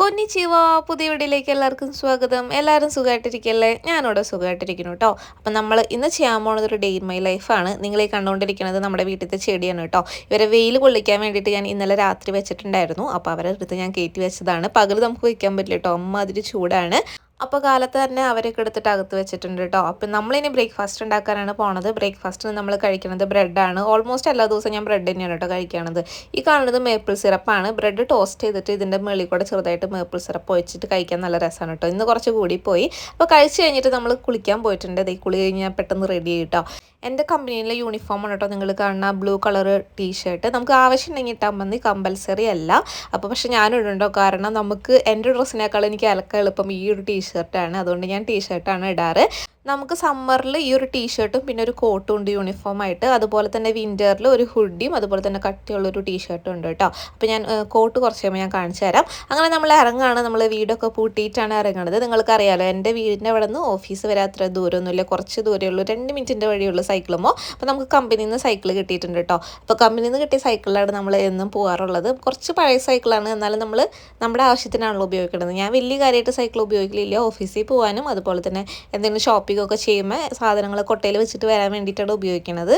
കൊന്നിച്ചീവ പുതിയ വീഡിയോയിലേക്ക് എല്ലാവർക്കും സ്വാഗതം. എല്ലാവരും സുഖമായിട്ടിരിക്കല്ലേ ഞാനിവിടെ സുഖമായിട്ടിരിക്കുന്നു കേട്ടോ അപ്പം നമ്മൾ ഇന്ന് ചെയ്യാൻ പോകുന്നത് ഒരു ഡേ ഇൻ മൈ ലൈഫാണ് നിങ്ങളെ കണ്ടുകൊണ്ടിരിക്കുന്നത് നമ്മുടെ വീട്ടിലത്തെ ചെടിയാണ് കേട്ടോ ഇവരെ വെയിൽ കൊള്ളിക്കാൻ വേണ്ടിയിട്ട് ഞാൻ ഇന്നലെ രാത്രി വെച്ചിട്ടുണ്ടായിരുന്നു. അപ്പോൾ അവരെ അടുത്ത് ഞാൻ കയറ്റി വെച്ചതാണ്. പകൽ നമുക്ക് വയ്ക്കാൻ പറ്റില്ല കേട്ടോ അമ്മ അതിൽ ചൂടാണ്. അപ്പോൾ കാലത്ത് തന്നെ അവരൊക്കെ എടുത്തിട്ട് അകത്ത് വെച്ചിട്ടുണ്ട് കേട്ടോ അപ്പം നമ്മളിനി ബ്രേക്ക്ഫാസ്റ്റ് ഉണ്ടാക്കാനാണ് പോണത്. ബ്രേക്ക്ഫാസ്റ്റിന് നമ്മൾ കഴിക്കുന്നത് ബ്രെഡാണ്. ഓൾമോസ്റ്റ് എല്ലാ ദിവസവും ഞാൻ ബ്രെഡ് തന്നെയാണ് കേട്ടോ കഴിക്കണത്. ഈ കാണുന്നത് മേപ്പിൾ സിറപ്പാണ് ബ്രെഡ് ടോസ്റ്റ് ചെയ്തിട്ട് ഇതിന്റെ മുകളിൽ കൂടെ ചെറുതായിട്ട് മേപ്പിൾ സിറപ്പ് ഒഴിച്ചിട്ട് കഴിക്കാൻ നല്ല രസമാണ് കേട്ടോ ഇന്ന് കുറച്ച് കൂടി പോയി. അപ്പോൾ കഴിച്ച് കഴിഞ്ഞിട്ട് നമ്മൾ കുളിക്കാൻ പോയിട്ടുണ്ട്. ഈ കുളി കഴിഞ്ഞാൽ പെട്ടെന്ന് റെഡി ആയിട്ടോ എന്റെ കമ്പനിയിലെ യൂണിഫോമാണ് കേട്ടോ നിങ്ങൾ കാണുന്ന ബ്ലൂ കളർ ടീഷർട്ട് നമുക്ക് ആവശ്യമുണ്ടെങ്കിൽ ഇട്ടാൽ മതി കമ്പൽസറി അല്ല. അപ്പോൾ പക്ഷെ ഞാൻ ഇടുന്നുണ്ടോ കാരണം നമുക്ക് എന്റെ ഡ്രസ്സിനേക്കാൾ എനിക്ക് അലക്കാൻ എളുപ്പം ഈ ഒരു ടീഷർട്ടാണ് അതുകൊണ്ട് ഞാൻ ടീഷർട്ടാണ് ഇടാറ്. നമുക്ക് സമ്മറിൽ ഈ ഒരു ടീഷർട്ടും പിന്നെ ഒരു കോട്ടും ഉണ്ട് യൂണിഫോം ആയിട്ട്. അതുപോലെ തന്നെ വിന്ററിൽ ഒരു ഹുഡിയും അതുപോലെ തന്നെ കട്ടിയുള്ള ഒരു ടീഷർട്ടും ഉണ്ട് കേട്ടോ അപ്പോൾ ഞാൻ കോട്ട് കുറച്ച് കഴിയുമ്പോൾ ഞാൻ കാണിച്ചു തരാം. അങ്ങനെ നമ്മൾ ഇറങ്ങുകയാണ് നമ്മൾ വീടൊക്കെ പൂട്ടിയിട്ടാണ് ഇറങ്ങുന്നത് നിങ്ങൾക്ക് നിങ്ങൾക്കറിയാലോ എന്റെ വീടിന്റെ അവിടെ നിന്ന് ഓഫീസ് വരെ അത്ര ദൂരമൊന്നുമില്ല. കുറച്ച് ദൂരമുള്ളൂ രണ്ട് മിനിറ്റിന്റെ വഴിയുള്ള സൈക്കിളുമോ അപ്പോൾ നമുക്ക് കമ്പനിയിൽ നിന്ന് സൈക്കിൾ കിട്ടിയിട്ടുണ്ട് കേട്ടോ അപ്പോൾ കമ്പനിയിൽ നിന്ന് കിട്ടിയ സൈക്കിളിലാണ് നമ്മൾ എന്നും പോകാറുള്ളത് കുറച്ച് പഴയ സൈക്കിളാണ് എന്നാലും നമ്മൾ നമ്മുടെ ആവശ്യത്തിനാണല്ലോ ഉപയോഗിക്കുന്നത് ഞാൻ വലിയ കാര്യമായിട്ട് സൈക്കിൾ ഉപയോഗിക്കില്ല ഓഫീസിൽ പോകാനും അതുപോലെ തന്നെ എന്തെങ്കിലും ഷോപ്പിംഗ് ഒക്കെ ചെയ്യുമ്പോൾ സാധനങ്ങൾ കൊട്ടയിൽ വെച്ചിട്ട് വരാൻ വേണ്ടിയിട്ടാണ് ഉപയോഗിക്കുന്നത്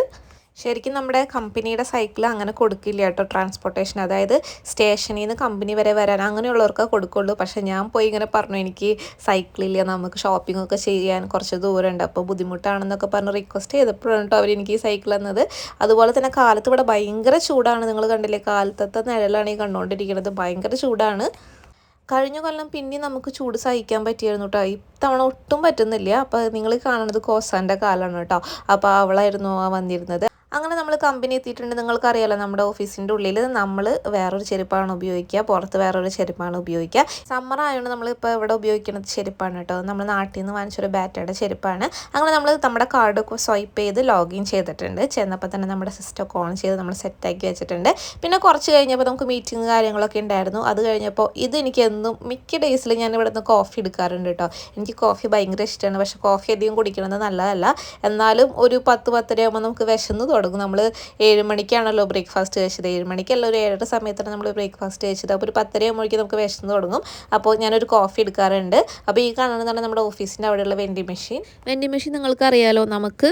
ശരിക്കും നമ്മുടെ കമ്പനിയുടെ സൈക്കിൾ അങ്ങനെ കൊടുക്കില്ല കേട്ടോ ട്രാൻസ്പോർട്ടേഷൻ അതായത് സ്റ്റേഷനിൽ നിന്ന് കമ്പനി വരെ വരാൻ അങ്ങനെയുള്ളവർക്കേ കൊടുക്കുള്ളൂ. പക്ഷേ ഞാൻ പോയി ഇങ്ങനെ പറഞ്ഞു എനിക്ക് സൈക്കിളില്ല നമുക്ക് ഷോപ്പിംഗ് ഒക്കെ ചെയ്യാൻ കുറച്ച് ദൂരമുണ്ട്. അപ്പോൾ ബുദ്ധിമുട്ടാണെന്നൊക്കെ പറഞ്ഞ് റിക്വസ്റ്റ് ചെയ്തപ്പോഴാണ് കേട്ടോ അവർ എനിക്ക് ഈ സൈക്കിൾ തന്നത്. അതുപോലെ തന്നെ കാലത്ത് ഇവിടെ ഭയങ്കര ചൂടാണ്. നിങ്ങൾ കണ്ടില്ലേ കാലത്തത്തെ നിഴലാണ് ഈ കണ്ടുകൊണ്ടിരിക്കുന്നത് ഭയങ്കര ചൂടാണ്. കഴിഞ്ഞ കൊല്ലം പിന്നെ നമുക്ക് ചൂട് സഹിക്കാൻ പറ്റിയായിരുന്നു കേട്ടോ ഇത്തവണ ഒട്ടും പറ്റുന്നില്ല. അപ്പോൾ നിങ്ങൾ കാണുന്നത് കോസാന്റെ കാലമാണ് കേട്ടോ അപ്പോൾ അവളായിരുന്നു ആ വന്നിരുന്നത്. അങ്ങനെ നമ്മൾ കമ്പനി എത്തിയിട്ടുണ്ട്. നിങ്ങൾക്കറിയാലോ നമ്മുടെ ഓഫീസിന്റെ ഉള്ളിൽ നമ്മൾ വേറൊരു ചെരുപ്പാണ് ഉപയോഗിക്കുക. പുറത്ത് വേറൊരു ചെരുപ്പാണ് ഉപയോഗിക്കുക. സമ്മർ ആയതുകൊണ്ട് നമ്മളിപ്പോൾ ഇവിടെ ഉപയോഗിക്കുന്നത് ചെരുപ്പാണ് കേട്ടോ. നമ്മൾ നാട്ടിൽ നിന്ന് വാങ്ങിച്ചൊരു ബാറ്റയുടെ ചെരുപ്പാണ്. അങ്ങനെ നമ്മൾ നമ്മുടെ കാർഡ് സ്വൈപ്പ് ചെയ്ത് ലോഗിൻ ചെയ്തിട്ടുണ്ട്. ചെന്നപ്പോൾ തന്നെ നമ്മുടെ സിസ്റ്റം ഓൺ ചെയ്ത് നമ്മൾ സെറ്റാക്കി വെച്ചിട്ടുണ്ട്. പിന്നെ കുറച്ച് കഴിഞ്ഞപ്പോൾ നമുക്ക് മീറ്റിംഗ് കാര്യങ്ങളൊക്കെ ഉണ്ടായിരുന്നു. അത് കഴിഞ്ഞപ്പോൾ ഇത് എനിക്ക് എന്നും മിക്ക ഡേയ്സിൽ ഞാൻ ഇവിടെ നിന്ന് കോഫി എടുക്കാറുണ്ട് കേട്ടോ. എനിക്ക് കോഫി ഭയങ്കര ഇഷ്ടമാണ് പക്ഷേ കോഫി അധികം കുടിക്കുന്നത് നല്ലതല്ല. എന്നാലും ഒരു പത്ത് പത്തര ആകുമ്പോൾ നമുക്ക് വിശന്ന് തുടങ്ങും. നമ്മൾ ഏഴ് മണിക്കാണല്ലോ ബ്രേക്ക്ഫാസ്റ്റ് കഴിച്ചത്. ഏഴ് മണിക്കല്ല ഒരു ഏഴര സമയത്താണ് നമ്മൾ ബ്രേക്ക്ഫാസ്റ്റ് കഴിച്ചത്. അപ്പോൾ ഒരു പത്തര ആകുമ്പോഴേക്കും നമുക്ക് വിശന്ന് തുടങ്ങും. അപ്പോൾ ഞാനൊരു കോഫി എടുക്കാറുണ്ട്. അപ്പോൾ ഈ കാണുന്നതാണ് നമ്മുടെ ഓഫീസിന്റെ അവിടെയുള്ള വെൻഡിങ് മെഷീൻ വെൻഡിങ് മെഷീൻ നിങ്ങൾക്ക് അറിയാലോ നമുക്ക്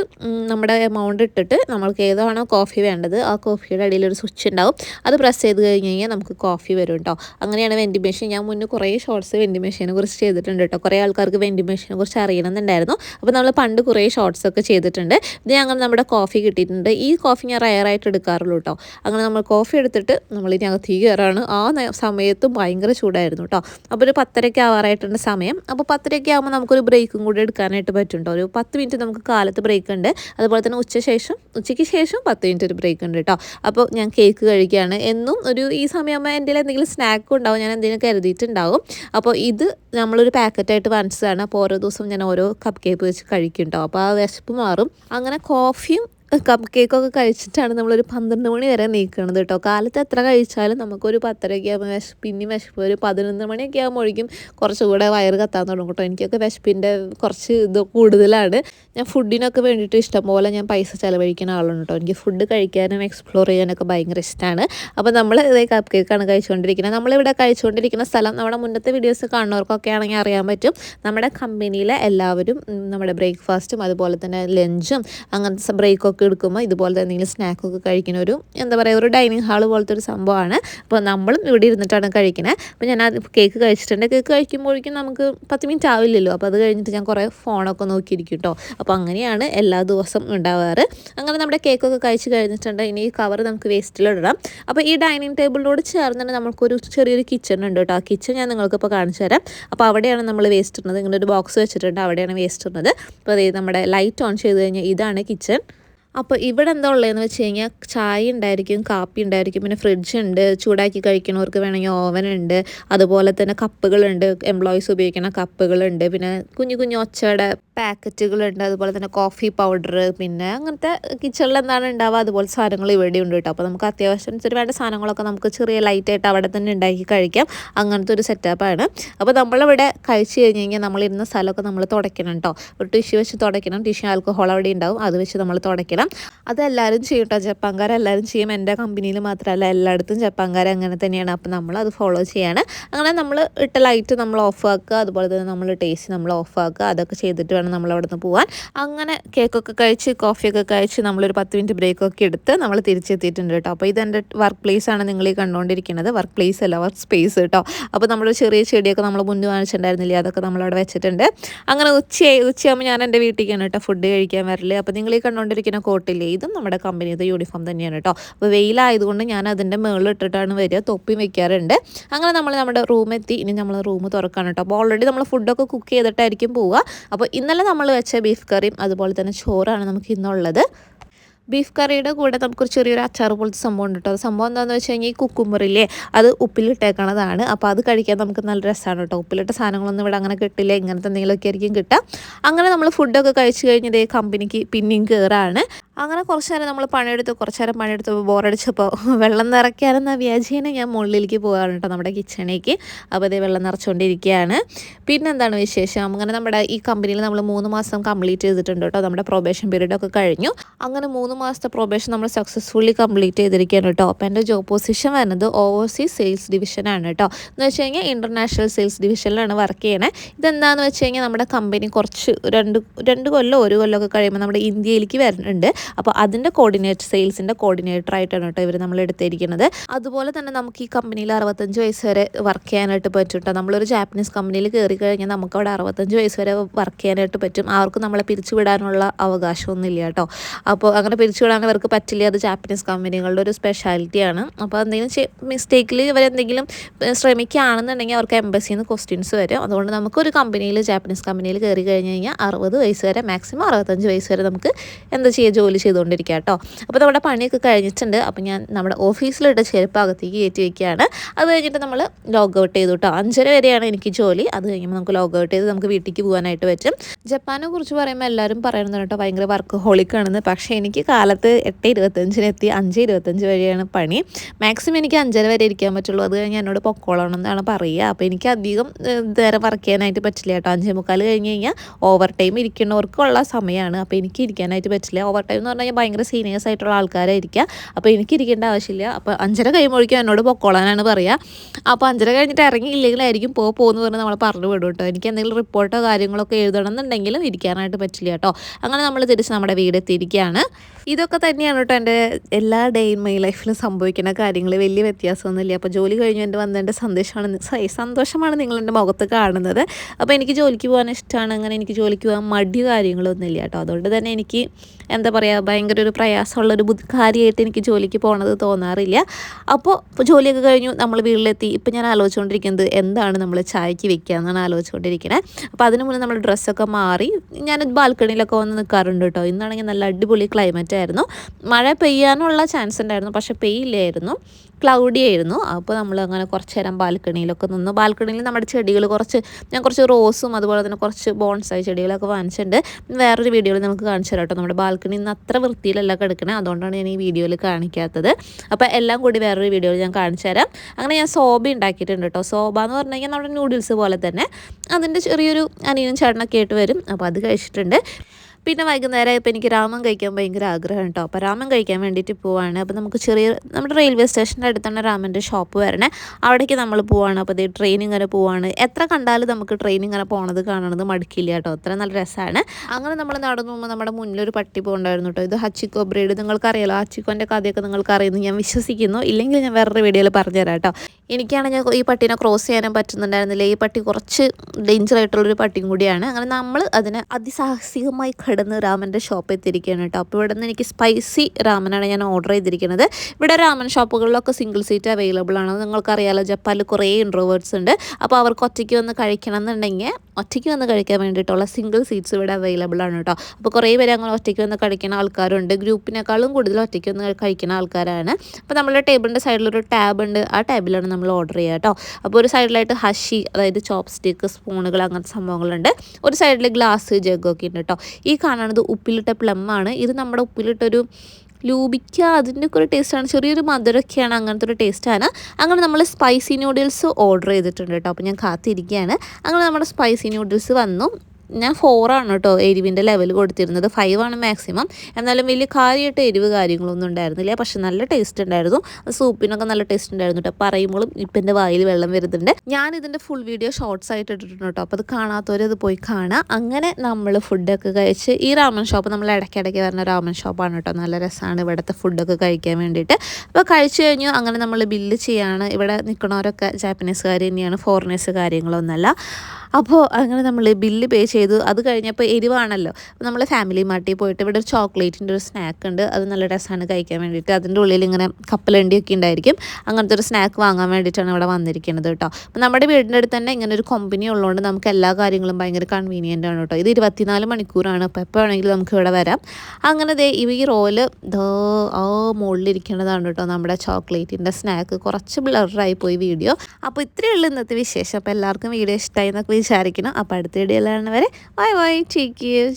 നമ്മുടെ എമൗണ്ട് ഇട്ടിട്ട് നമ്മൾക്ക് ഏതാണോ കോഫി വേണ്ടത് ആ കോഫിയുടെ അടിയിൽ ഒരു സ്വിച്ച് ഉണ്ടാവും. അത് പ്രസ് ചെയ്ത് കഴിഞ്ഞ് കഴിഞ്ഞാൽ നമുക്ക് കോഫി വരും കേട്ടോ അങ്ങനെയാണ് വെൻഡിങ് മെഷീൻ ഞാൻ മുന്നേ കുറേ ഷോർട്സ് വെൻഡിങ് മെഷീനെ കുറിച്ച് ചെയ്തിട്ടുണ്ട് കേട്ടോ കുറേ ആൾക്കാർക്ക് വെൻഡിങ് മെഷീനെ കുറിച്ച് അറിയണമെന്നുണ്ടായിരുന്നു. അപ്പോൾ നമ്മൾ പണ്ട് കുറേ ഷോർട്സ് ഒക്കെ ചെയ്തിട്ടുണ്ട്. ഇത് ഞങ്ങൾ നമ്മുടെ കോഫി കിട്ടിയിട്ടുണ്ട്. കോഫി ഞാൻ റയറായിട്ട് എടുക്കാറുള്ളൂ കേട്ടോ അങ്ങനെ നമ്മൾ കോഫി എടുത്തിട്ട് നമ്മൾ ഇതിനകത്ത് കയറാണ് ആ സമയത്ത് ഭയങ്കര ചൂടായിരുന്നു കേട്ടോ അപ്പോൾ ഒരു പത്തരയ്ക്ക് ആവാറായിട്ടുണ്ട് സമയം. അപ്പോൾ പത്തരയ്ക്ക് ആകുമ്പോൾ നമുക്കൊരു ബ്രേക്കും കൂടി എടുക്കാനായിട്ട് പറ്റും കേട്ടോ ഒരു പത്ത് മിനിറ്റ് നമുക്ക് കാലത്ത് ബ്രേക്ക് ഉണ്ട്. അതുപോലെ തന്നെ ഉച്ച ശേഷം ഉച്ചയ്ക്ക് ശേഷം പത്ത് മിനിറ്റ് ഒരു ബ്രേക്ക് ഉണ്ട് കേട്ടോ അപ്പോൾ ഞാൻ കേക്ക് കഴിക്കുകയാണ്. എന്നും ഒരു ഈ സമയമാകുമ്പോൾ എന്റെ എന്തെങ്കിലും സ്നാക്കും ഉണ്ടാവും. ഞാൻ എന്തെങ്കിലും കരുതിയിട്ടുണ്ടാവും. അപ്പോൾ ഇത് നമ്മളൊരു പാക്കറ്റായിട്ട് വാങ്ങിച്ചതാണ്. അപ്പോൾ ഓരോ ദിവസം ഞാൻ ഓരോ കപ്പ് കേക്ക് വെച്ച് കഴിക്കും കേട്ടോ അപ്പോൾ ആ വിശപ്പ് മാറും. അങ്ങനെ കോഫിയും കപ്പ് കേക്കൊക്കെ കഴിച്ചിട്ടാണ് നമ്മളൊരു പന്ത്രണ്ട് മണി വരെ നീക്കണത് കേട്ടോ. കാലത്ത് എത്ര കഴിച്ചാലും നമുക്കൊരു പത്തരയൊക്കെ ആകുമ്പോൾ വിശ പിന്നെ വിശപ്പ് ഒരു പതിനൊന്ന് മണിയൊക്കെ ആകുമ്പോഴേക്കും കുറച്ചുകൂടെ വയറ് കത്താൻ തുടങ്ങും കേട്ടോ. എനിക്കൊക്കെ വിശപ്പിന്റെ കുറച്ച് ഇത് കൂടുതലാണ്. ഞാൻ ഫുഡിനൊക്കെ വേണ്ടിയിട്ട് ഇഷ്ടംപോലെ ഞാൻ പൈസ ചിലവഴിക്കുന്ന ആളാണ് കേട്ടോ. എനിക്ക് ഫുഡ് കഴിക്കാനും എക്സ്പ്ലോർ ചെയ്യാനൊക്കെ ഭയങ്കര ഇഷ്ടമാണ് അപ്പോൾ നമ്മൾ ഇതേ കപ്പ് കേക്കാണ് കഴിച്ചുകൊണ്ടിരിക്കുന്നത് നമ്മളിവിടെ കഴിച്ചുകൊണ്ടിരിക്കുന്ന സ്ഥലം നമ്മുടെ മുന്നത്തെ വീഡിയോസ് കാണുന്നവർക്കൊക്കെ ആണെങ്കിൽ അറിയാൻ പറ്റും. നമ്മുടെ കമ്പനിയിലെ എല്ലാവരും നമ്മുടെ ബ്രേക്ക്ഫാസ്റ്റും അതുപോലെ തന്നെ ലഞ്ചും അങ്ങനത്തെ ബ്രേക്കൊക്കെ ഒക്കെ എടുക്കുമ്പോൾ ഇതുപോലെ എന്തെങ്കിലും സ്നാക്കൊക്കെ കഴിക്കുന്ന ഒരു എന്താ പറയുക ഒരു ഡൈനിങ് ഹാൾ പോലത്തെ ഒരു സംഭവമാണ്. അപ്പോൾ നമ്മളും ഇവിടെ ഇരുന്നിട്ടാണ് കഴിക്കുന്നത് അപ്പോൾ ഞാൻ അത് കേക്ക് കഴിച്ചിട്ടുണ്ട് കേക്ക് കഴിക്കുമ്പോഴേക്കും നമുക്ക് പത്ത് മിനിറ്റ് ആവില്ലല്ലോ. അപ്പോൾ അത് കഴിഞ്ഞിട്ട് ഞാൻ കുറേ ഫോണൊക്കെ നോക്കിയിരിക്കും കേട്ടോ അപ്പോൾ അങ്ങനെയാണ് എല്ലാ ദിവസവും ഉണ്ടാവാറ്. അങ്ങനെ നമ്മുടെ കേക്കൊക്കെ കഴിച്ച് കഴിഞ്ഞിട്ടുണ്ട്. ഇനി ഈ കവർ നമുക്ക് വേസ്റ്റിലിടണം അപ്പോൾ ഈ ഡൈനിങ് ടേബിളിനോട് ചേർന്നിട്ട് നമുക്കൊരു ചെറിയൊരു കിച്ചൺ ഉണ്ട് കേട്ടോ ആ കിച്ചൺ ഞാൻ നിങ്ങൾക്കിപ്പോൾ കാണിച്ചു തരാം. അപ്പോൾ അവിടെയാണ് നമ്മൾ വേസ്റ്റ് ഇടുന്നത്. ഇങ്ങനൊരു ബോക്സ് വെച്ചിട്ടുണ്ട്. അവിടെയാണ് വേസ്റ്റ് ഇടുന്നത്. അപ്പോൾ അതായത് നമ്മുടെ ലൈറ്റ് ഓൺ ചെയ്ത് കഴിഞ്ഞാൽ ഇതാണ് കിച്ചൺ അപ്പോൾ ഇവിടെ എന്താ ഉള്ളതെന്ന് വെച്ച് കഴിഞ്ഞാൽ ചായ ഉണ്ടായിരിക്കും കാപ്പി ഉണ്ടായിരിക്കും പിന്നെ ഫ്രിഡ്ജ് ഉണ്ട് ചൂടാക്കി കഴിക്കുന്നവർക്ക് വേണമെങ്കിൽ ഓവൻ ഉണ്ട് അതുപോലെ തന്നെ കപ്പുകളുണ്ട് എംപ്ലോയീസ് ഉപയോഗിക്കുന്ന കപ്പുകളുണ്ട് പിന്നെ കുഞ്ഞു കുഞ്ഞു ഒച്ചയുടെ പാക്കറ്റുകളുണ്ട് അതുപോലെ തന്നെ കോഫി പൗഡർ പിന്നെ അങ്ങനത്തെ കിച്ചണിൽ എന്താണ് ഉണ്ടാവുക അതുപോലെ സാധനങ്ങൾ ഇവിടെ ഉണ്ട് കേട്ടോ. അപ്പോൾ നമുക്ക് അത്യാവശ്യം ചെറിയ വേണ്ട സാധനങ്ങളൊക്കെ നമുക്ക് ചെറിയ ലൈറ്റായിട്ട് അവിടെ തന്നെ ഉണ്ടാക്കി കഴിക്കാം. അങ്ങനത്തെ ഒരു സെറ്റപ്പാണ് അപ്പോൾ നമ്മളിവിടെ കഴിച്ചു കഴിഞ്ഞ് കഴിഞ്ഞാൽ നമ്മളിരുന്ന സ്ഥലമൊക്കെ നമ്മൾ തുടയ്ക്കണം കേട്ടോ. ഒരു ടിഷ്യൂ വെച്ച് തുടയ്ക്കണം. ടിഷ്യൂ ആൽക്കഹോൾ അവിടെ ഉണ്ടാവും. അത് വെച്ച് നമ്മൾ തുടയ്ക്കണം. ചെയ്യണം. അതെല്ലാവരും ചെയ്യും കേട്ടോ ജപ്പാൻകാരെല്ലാവരും ചെയ്യും. എന്റെ കമ്പനിയിൽ മാത്രമല്ല എല്ലായിടത്തും ജപ്പാൻകാർ അങ്ങനെ തന്നെയാണ്. അപ്പോൾ നമ്മൾ അത് ഫോളോ ചെയ്യാണ്. അങ്ങനെ നമ്മൾ ഇട്ട ലൈറ്റ് നമ്മൾ ഓഫ് ആക്കുക. അതുപോലെ തന്നെ നമ്മൾ ടേസ്റ്റ് നമ്മൾ ഓഫ് ആക്കുക. അതൊക്കെ ചെയ്തിട്ട് വേണം നമ്മൾ അവിടെ നിന്ന് പോകാൻ അങ്ങനെ കേക്കൊക്കെ കഴിച്ച് കോഫിയൊക്കെ കഴിച്ച് നമ്മളൊരു പത്ത് മിനിറ്റ് ബ്രേക്കൊക്കെ എടുത്ത് നമ്മൾ തിരിച്ചെത്തിയിട്ടുണ്ട് കേട്ടോ അപ്പോൾ ഇതെന്റെ വർക്ക് പ്ലേസ് ആണ് നിങ്ങൾ ഈ കണ്ടുകൊണ്ടിരിക്കുന്നത്. വർക്ക് പ്ലേസ് അല്ല വർക്ക് സ്പേസ് കേട്ടോ അപ്പോൾ നമ്മൾ ചെറിയ ചെടിയൊക്കെ നമ്മൾ മുന്നേ വാങ്ങിച്ചിട്ടുണ്ടായിരുന്നില്ലേ അതൊക്കെ നമ്മൾ അവിടെ വെച്ചിട്ടുണ്ട്. അങ്ങനെ ഉച്ചയായി. ഉച്ചയാകുമ്പോൾ ഞാൻ എന്റെ വീട്ടിലേക്കാണ് കേട്ടോ ഫുഡ് കഴിക്കാൻ വരൽ. അപ്പോൾ നിങ്ങൾ ഈ കണ്ടുകൊണ്ടിരിക്കുന്ന കോട്ടില്ലേ ഇതും നമ്മുടെ കമ്പനിയുടെ യൂണിഫോം തന്നെയാണ് കേട്ടോ. അപ്പോൾ വെയിലായതുകൊണ്ട് ഞാൻ അതിന്റെ ഇട്ടിട്ടാണ് വരിക. തൊപ്പി വെക്കാറുണ്ട്. അങ്ങനെ നമ്മൾ നമ്മുടെ റൂമെത്തി ഇനി നമ്മൾ റൂം തുറക്കാണ് കേട്ടോ. അപ്പോൾ ഓൾറെഡി നമ്മൾ ഫുഡൊക്കെ കുക്ക് ചെയ്തിട്ടായിരിക്കും പോവുക. അപ്പോൾ ഇന്നലെ നമ്മൾ വെച്ച ബീഫ് കറിയും അതുപോലെ തന്നെ ചോറാണ് നമുക്ക് ഇന്നുള്ളത്. ബീഫ് കറിയുടെ കൂടെ നമുക്കൊരു ചെറിയൊരു അച്ചാർ പോലത്തെ സംഭവം ഉണ്ട് കേട്ടോ. സംഭവം എന്താണെന്ന് വെച്ച് കഴിഞ്ഞാൽ ഈ കുക്കുമ്പറില്ലേ അത് ഉപ്പിലിട്ടേക്കണതാണ്. അപ്പോൾ അത് കഴിക്കാൻ നമുക്ക് നല്ല രസമാണ് കേട്ടോ. ഉപ്പിലിട്ട സാധനങ്ങളൊന്നും ഇവിടെ അങ്ങനെ കിട്ടില്ല. ഇങ്ങനത്തെ എന്തെങ്കിലുമൊക്കെ ആയിരിക്കും കിട്ടുക. അങ്ങനെ നമ്മൾ ഫുഡൊക്കെ കഴിച്ച് കഴിഞ്ഞത് കമ്പനിക്ക് പിന്നെയും കയറാണ് അങ്ങനെ കുറച്ച് നേരം നമ്മൾ പണിയെടുത്ത്. കുറച്ച് നേരം പണിയെടുത്ത്. ബോറടിച്ചപ്പോൾ വെള്ളം നിറയ്ക്കാനെന്ന വ്യാജേന ഞാൻ മുകളിലേക്ക് പോകാറുണ്ട് കേട്ടോ നമ്മുടെ കിച്ചണിലേക്ക് അപ്പോൾ ഇതേ വെള്ളം നിറച്ചുകൊണ്ടിരിക്കുകയാണ് പിന്നെന്താണ് വിശേഷം? അങ്ങനെ നമ്മുടെ ഈ കമ്പനിയിൽ നമ്മൾ മൂന്ന് മാസം കംപ്ലീറ്റ് ചെയ്തിട്ടുണ്ട് കേട്ടോ. നമ്മുടെ പ്രൊബേഷൻ പീരീഡ് ഒക്കെ കഴിഞ്ഞു. അങ്ങനെ മൂന്ന് മാസത്തെ പ്രൊബേഷൻ നമ്മൾ സക്സസ്ഫുള്ളി കംപ്ലീറ്റ് ചെയ്തിരിക്കുകയാണ് കേട്ടോ. അപ്പോൾ എന്റെ ജോബ് പൊസിഷൻ വരുന്നത് ഓവർസീസ് സെയിൽസ് ഡിവിഷനാണ് കേട്ടോ. എന്ന് വെച്ച് കഴിഞ്ഞാൽ ഇന്റർനാഷണൽ സെയിൽസ് ഡിവിഷനിലാണ് വർക്ക് ചെയ്യണേ. ഇതെന്താണെന്ന് വെച്ച് കഴിഞ്ഞാൽ നമ്മുടെ കമ്പനി കുറച്ച് രണ്ട് രണ്ട് കൊല്ലം ഒരു കൊല്ലമൊക്കെ കഴിയുമ്പോൾ നമ്മുടെ ഇന്ത്യയിലേക്ക് വരുന്നുണ്ട്. അപ്പോൾ അതിന്റെ കോർഡിനേറ്റർ സെയിൽസിന്റെ കോർഡിനേറ്റർ ആയിട്ടാണ് കേട്ടോ ഇവർ നമ്മൾ എടുത്തിരിക്കുന്നത്. അതുപോലെ തന്നെ നമുക്ക് ഈ കമ്പനിയിൽ അറുപത്തഞ്ച് വയസ്സ് വരെ വർക്ക് ചെയ്യാനായിട്ട് പറ്റും കേട്ടോ. നമ്മളൊരു ജാപ്പനീസ് കമ്പനിയിൽ കയറി കഴിഞ്ഞാൽ നമുക്ക് അവിടെ അറുപത്തഞ്ച് വയസ്സ് വരെ വർക്ക് ചെയ്യാനായിട്ട് പറ്റും. അവർക്ക് നമ്മളെ പിരിച്ചുവിടാനുള്ള അവകാശമൊന്നുമില്ല കേട്ടോ. അപ്പോൾ അങ്ങനെ പിരിച്ചുവിടാൻ അവർക്ക് പറ്റില്ല. അത് ജാപ്പനീസ് കമ്പനികളുടെ ഒരു സ്പെഷ്യാലിറ്റിയാണ് അപ്പോൾ എന്തെങ്കിലും മിസ്റ്റേക്കിൽ ഇവരെന്തെങ്കിലും ശ്രമിക്കുകയാണെന്നുണ്ടെങ്കിൽ അവർക്ക് എംബസിയിൽ നിന്ന് ക്വസ്റ്റ്യൻസ് വരും. അതുകൊണ്ട് നമുക്കൊരു കമ്പനിയിൽ ജാപ്പനീസ് കമ്പനിയിൽ കയറി കഴിഞ്ഞ് കഴിഞ്ഞാൽ അറുപത് വയസ്സ് വരെ മാക്സിമം അറുപത്തഞ്ച് വയസ്സ് വരെ നമുക്ക് എന്താ ചെയ്യുക ജോലി ചെയ്തുകൊണ്ടിരിക്കുക കേട്ടോ. അപ്പോൾ നമ്മുടെ പണിയൊക്കെ കഴിഞ്ഞിട്ടുണ്ട്. അപ്പോൾ ഞാൻ നമ്മുടെ ഓഫീസിലിട്ട് ചെരുപ്പ് അകത്തേക്ക് കയറ്റി വയ്ക്കുകയാണ് അത് കഴിഞ്ഞിട്ട് നമ്മൾ ലോഗ് ഔട്ട് ചെയ്തു കേട്ടോ. അഞ്ചര വരെയാണ് എനിക്ക് ജോലി. അത് കഴിയുമ്പോൾ നമുക്ക് ലോഗ് ഔട്ട് ചെയ്ത് നമുക്ക് വീട്ടിലേക്ക് പോകാനായിട്ട് പറ്റും. ജപ്പാനെ കുറിച്ച് പറയുമ്പോൾ എല്ലാവരും പറയുന്നത് കേട്ടോ ഭയങ്കര വർക്ക് ഹോളിക്കാണെന്ന് പക്ഷേ എനിക്ക് കാലത്ത് എട്ട് ഇരുപത്തഞ്ചിന് എത്തി അഞ്ച് ഇരുപത്തഞ്ച് വരെയാണ് പണി. മാക്സിമം എനിക്ക് അഞ്ചര വരെ ഇരിക്കാൻ പറ്റുള്ളൂ. അത് കഴിഞ്ഞ് എന്നോട് പൊക്കോളണം എന്നാണ് പറയുക. അപ്പോൾ എനിക്ക് അധികം നേരം വർക്ക് ചെയ്യാനായിട്ട് പറ്റില്ല കേട്ടോ. അഞ്ചേ മുക്കാൽ കഴിഞ്ഞ് കഴിഞ്ഞാൽ ഓവർ ടൈം ഇരിക്കുന്നവർക്കുള്ള സമയമാണ് അപ്പോൾ എനിക്ക് ഇരിക്കാനായിട്ട് പറ്റില്ല. ഓവർ ടൈം എന്ന് പറഞ്ഞാൽ ഭയങ്കര സീനിയേഴ്സ് ആയിട്ടുള്ള ആൾക്കാരായിരിക്കുക അപ്പോൾ എനിക്ക് ഇരിക്കേണ്ട ആവശ്യമില്ല. അപ്പോൾ അഞ്ചര കഴിയുമ്പോഴേക്കും എന്നോട് പൊക്കോളാനാണ് പറയുക അപ്പോൾ അഞ്ചര കഴിഞ്ഞിട്ട് ഇറങ്ങിയില്ലെങ്കിലായിരിക്കും പോ പോകുന്ന പറഞ്ഞ് നമ്മൾ പറഞ്ഞു വിടും കേട്ടോ. എനിക്ക് എന്തെങ്കിലും റിപ്പോർട്ടോ കാര്യങ്ങളൊക്കെ എഴുതണം എന്നുണ്ടെങ്കിലും ഇരിക്കാനായിട്ട് പറ്റില്ല കേട്ടോ. അങ്ങനെ നമ്മൾ തിരിച്ച് നമ്മുടെ വീടെത്തിയിരിക്കുകയാണ് ഇതൊക്കെ തന്നെയാണ് കേട്ടോ എന്റെ എല്ലാ ഡേ ഇൻ മൈ ലൈഫിലും സംഭവിക്കുന്ന കാര്യങ്ങൾ വലിയ വ്യത്യാസമൊന്നുമില്ല. അപ്പോൾ ജോലി കഴിഞ്ഞു എന്റെ വന്നതിന്റെ സന്ദേശമാണ് സന്തോഷമാണ് നിങ്ങൾ എന്റെ മുഖത്ത് കാണുന്നത്. അപ്പോൾ എനിക്ക് ജോലിക്ക് പോകാൻ ഇഷ്ടമാണ് അങ്ങനെ എനിക്ക് ജോലിക്ക് പോകാൻ മടി കാര്യങ്ങളൊന്നുമില്ല കേട്ടോ. അതുകൊണ്ട് തന്നെ എനിക്ക് എന്താ പറയുക ഭയങ്കര ഒരു പ്രയാസമുള്ളൊരു കാര്യമായിട്ട് എനിക്ക് ജോലിക്ക് പോകണത് തോന്നാറില്ല. അപ്പോൾ ജോലിയൊക്കെ കഴിഞ്ഞു നമ്മൾ വീട്ടിലെത്തി. ഇപ്പം ഞാൻ ആലോചിച്ചുകൊണ്ടിരിക്കുന്നത് എന്താണ് നമ്മൾ ചായക്ക് വെക്കുക എന്നാണ് ആലോചിച്ചുകൊണ്ടിരിക്കുന്നത് അപ്പോൾ അതിന് മുന്നേ നമ്മൾ ഡ്രസ്സൊക്കെ മാറി ഞാൻ ബാൽക്കണിയിലൊക്കെ വന്ന് നിൽക്കാറുണ്ട് കേട്ടോ. ഇന്നാണെങ്കിൽ നല്ല അടിപൊളി ക്ലൈമറ്റ് ആയിരുന്നു. മഴ പെയ്യാനുള്ള ചാൻസ് ഉണ്ടായിരുന്നു പക്ഷേ പെയ്യില്ലായിരുന്നു. ക്ലൗഡി ആയിരുന്നു. അപ്പോൾ നമ്മൾ അങ്ങനെ കുറച്ച് നേരം ബാൽക്കണിയിലൊക്കെ നിന്ന്. ബാൽക്കണിയിൽ നമ്മുടെ ചെടികൾ കുറച്ച് ഞാൻ കുറച്ച് റോസും അതുപോലെ തന്നെ കുറച്ച് ബോൺസായി ചെടികളൊക്കെ വാങ്ങിച്ചിട്ടുണ്ട്. വേറൊരു വീഡിയോയിൽ നമുക്ക് കാണിച്ചു തരാം കേട്ടോ. നമ്മുടെ ബാൽക്കണി ഇന്ന് അത്ര വൃത്തിയിലല്ല കിടക്കണേ. അതുകൊണ്ടാണ് ഞാൻ ഈ വീഡിയോയിൽ കാണിക്കാത്തത്. അപ്പോൾ എല്ലാം കൂടി വേറൊരു വീഡിയോയിൽ ഞാൻ കാണിച്ചു തരാം. അങ്ങനെ ഞാൻ സോബ ഉണ്ടാക്കിയിട്ടുണ്ട് കേട്ടോ. സോബ എന്ന് പറഞ്ഞു കഴിഞ്ഞാൽ നമ്മുടെ നൂഡിൽസ് പോലെ തന്നെ. അതിന്റെ ചെറിയൊരു അനിയനും ചേട്ടനൊക്കെ ആയിട്ട് വരും. അപ്പോൾ അത് കഴിച്ചിട്ടുണ്ട്. പിന്നെ വൈകുന്നേരം ഇപ്പോൾ എനിക്ക് രാമൻ കഴിക്കാൻ ഭയങ്കര ആഗ്രഹം കേട്ടോ അപ്പോൾ രാമൻ കഴിക്കാൻ വേണ്ടിയിട്ട് പോവാണ്. അപ്പോൾ നമുക്ക് ചെറിയ നമ്മുടെ റെയിൽവേ സ്റ്റേഷന്റെ അടുത്താണ് രാമന്റെ ഷോപ്പ് വരണേ. അവിടേക്ക് നമ്മൾ പോവാണ്. അപ്പോൾ ഇത് ട്രെയിൻ ഇങ്ങനെ പോവാണ്. എത്ര കണ്ടാലും നമുക്ക് ട്രെയിൻ ഇങ്ങനെ പോണത് കാണണത് മടുക്കില്ല കേട്ടോ അത്ര നല്ല രസമാണ് അങ്ങനെ നമ്മൾ നടന്നു പോകുമ്പോൾ നമ്മുടെ മുന്നിലൊരു പട്ടി പോകണ്ടായിരുന്നു കേട്ടോ ഇത് ഹച്ചിക്കോ ബ്രീഡ് നിങ്ങൾക്കറിയാലോ? ഹച്ചിക്കോന്റെ കഥയൊക്കെ നിങ്ങൾക്ക് അറിയുന്നു ഞാൻ വിശ്വസിക്കുന്നു. ഇല്ലെങ്കിൽ ഞാൻ വേറൊരു വീഡിയോയിൽ പറഞ്ഞുതരാം കേട്ടോ എനിക്കാണെങ്കിൽ ഈ പട്ടീനെ ക്രോസ് ചെയ്യാനും പറ്റുന്നുണ്ടായിരുന്നില്ല. ഈ പട്ടി കുറച്ച് ഡേഞ്ചർ ആയിട്ടുള്ളൊരു പട്ടിയും കൂടിയാണ്. അങ്ങനെ നമ്മൾ അതിനെ അതിസാഹസികമായി കടന്ന് രാമന്റെ ഷോപ്പ് എത്തിയിരിക്കുകയാണ് കേട്ടോ. അപ്പോൾ ഇവിടെ നിന്ന് എനിക്ക് സ്പൈസി രാമനാണ് ഞാൻ ഓർഡർ ചെയ്തിരിക്കുന്നത്. ഇവിടെ രാമൻ ഷോപ്പുകളിലൊക്കെ സിംഗിൾ സീറ്റ് അവൈലബിൾ ആണ്. നിങ്ങൾക്കറിയാലോ ജപ്പാനിൽ കുറേ ഇൻട്രോവേർട്സ് ഉണ്ട്. അപ്പോൾ അവർക്ക് ഒറ്റയ്ക്ക് വന്ന് കഴിക്കണം എന്നുണ്ടെങ്കിൽ ഒറ്റയ്ക്ക് വന്ന് കഴിക്കാൻ വേണ്ടിയിട്ടുള്ള സിംഗിൾ സീറ്റ്സ് ഇവിടെ അവൈലബിൾ ആണ് കേട്ടോ അപ്പോൾ കുറേ പേര് അങ്ങനെ ഒറ്റയ്ക്ക് വന്ന് കഴിക്കുന്ന ആൾക്കാരുണ്ട്. ഗ്രൂപ്പിനേക്കാളും കൂടുതൽ ഒറ്റയ്ക്ക് വന്ന് കഴിക്കുന്ന ആൾക്കാരാണ്. അപ്പോൾ നമ്മുടെ ടേബിളിന്റെ സൈഡിലൊരു ടാബ് ഉണ്ട്. ആ ടാബിലാണ് നമ്മൾ ഓർഡർ ചെയ്യുക കേട്ടോ അപ്പോൾ ഒരു സൈഡിലായിട്ട് ഹഷി അതായത് ചോപ്പ് സ്റ്റിക്ക് സ്പൂണുകൾ അങ്ങനത്തെ സംഭവങ്ങളുണ്ട്. ഒരു സൈഡിൽ ഗ്ലാസ് ജഗ്ഗൊക്കെ ഉണ്ട് കേട്ടോ ഈ കാണുന്നത് ഉപ്പിലിട്ട പ്ലം ആണ്. ഇത് നമ്മുടെ ഉപ്പിലിട്ടൊരു ലൂബിക്ക അതിന്റെ ഒക്കെ ഒരു ടേസ്റ്റാണ് ചെറിയൊരു മധുരമൊക്കെയാണ് അങ്ങനത്തെ ഒരു ടേസ്റ്റാണ് അങ്ങനെ നമ്മൾ സ്പൈസി നൂഡിൽസ് ഓർഡർ ചെയ്തിട്ടുണ്ട് കേട്ടോ. അപ്പോൾ ഞാൻ കാത്തിരിക്കുകയാണ്. അങ്ങനെ നമ്മുടെ സ്പൈസി നൂഡിൽസ് വന്നു. ഞാൻ ഫോറാണ് കേട്ടോ എരിവിന്റെ ലെവൽ കൊടുത്തിരുന്നത്. ഫൈവ് ആണ് മാക്സിമം എന്നാലും വലിയ കാര്യമായിട്ട് എരിവ് കാര്യങ്ങളൊന്നും ഉണ്ടായിരുന്നില്ല. പക്ഷെ നല്ല ടേസ്റ്റ് ഉണ്ടായിരുന്നു. സൂപ്പിനൊക്കെ നല്ല ടേസ്റ്റ് ഉണ്ടായിരുന്നു കേട്ടോ പറയുമ്പോഴും ഇപ്പം എന്റെ വായിൽ വെള്ളം വരുന്നുണ്ട്. ഞാൻ ഇതിന്റെ ഫുൾ വീഡിയോ ഷോർട്സ് ആയിട്ട് ഇട്ടിട്ടുണ്ട് കേട്ടോ അപ്പോൾ അത് കാണാത്തവരെ അത് പോയി കാണാം. അങ്ങനെ നമ്മൾ ഫുഡൊക്കെ കഴിച്ച് ഈ രാമൻ ഷോപ്പ് നമ്മൾ ഇടയ്ക്കിടയ്ക്ക് വരുന്ന രാമൻ ഷോപ്പാണ് കേട്ടോ നല്ല രസമാണ് ഇവിടുത്തെ ഫുഡൊക്കെ കഴിക്കാൻ വേണ്ടിയിട്ട്. അപ്പോൾ കഴിച്ചു കഴിഞ്ഞു. അങ്ങനെ നമ്മൾ ബില്ല് ചെയ്യാണ്. ഇവിടെ നിൽക്കണവരൊക്കെ ജാപ്പനീസുകാർ തന്നെയാണ്. ഫോറിനേഴ്സ് കാര്യങ്ങളൊന്നുമല്ല. അപ്പോൾ അങ്ങനെ നമ്മൾ ബില്ല് പേ ചെയ്തു. അത് കഴിഞ്ഞപ്പോൾ എരിവാണല്ലോ. അപ്പോൾ നമ്മൾ ഫാമിലി മാർട്ടിൽ പോയിട്ട് ഇവിടെ ഒരു ചോക്ലേറ്റിന്റെ ഒരു സ്നാക്ക് ഉണ്ട്. അത് നല്ല രസമാണ് കഴിക്കാൻ വേണ്ടിയിട്ട്. അതിന്റെ ഉള്ളിൽ ഇങ്ങനെ കപ്പലണ്ടിയൊക്കെ ഉണ്ടായിരിക്കും അങ്ങനത്തെ ഒരു സ്നാക്ക് വാങ്ങാൻ വേണ്ടിയിട്ടാണ് ഇവിടെ വന്നിരിക്കുന്നത് കേട്ടോ. അപ്പോൾ നമ്മുടെ വീടിന്റെ അടുത്ത് തന്നെ ഇങ്ങനെ ഒരു കമ്പനി ഉള്ളതുകൊണ്ട് നമുക്ക് എല്ലാ കാര്യങ്ങളും ഭയങ്കര കൺവീനിയന്റ് ആണ് കേട്ടോ. ഇത് ഇരുപത്തിനാല് മണിക്കൂറാണ്. അപ്പോൾ എപ്പോൾ വേണമെങ്കിലും നമുക്ക് ഇവിടെ വരാം. അങ്ങനെ ദേ ഈ റോൽ ദോ ആ മുകളിലിരിക്കുന്നതാണ് കേട്ടോ നമ്മുടെ ചോക്ലേറ്റിന്റെ സ്നാക്ക് കുറച്ച് ബ്ലറായി പോയി വീഡിയോ. അപ്പോൾ ഇത്രയേ ഉള്ളൂ ഇന്നത്തെ വിശേഷം. അപ്പോൾ എല്ലാവർക്കും വീഡിയോ ഇഷ്ടമായി എന്നൊക്കെ വിചാരിക്കണം. അപ്പോൾ അടുത്ത വീഡിയോയിലാണ് വരെ ബൈ ബൈ ടേക്ക് കെയർ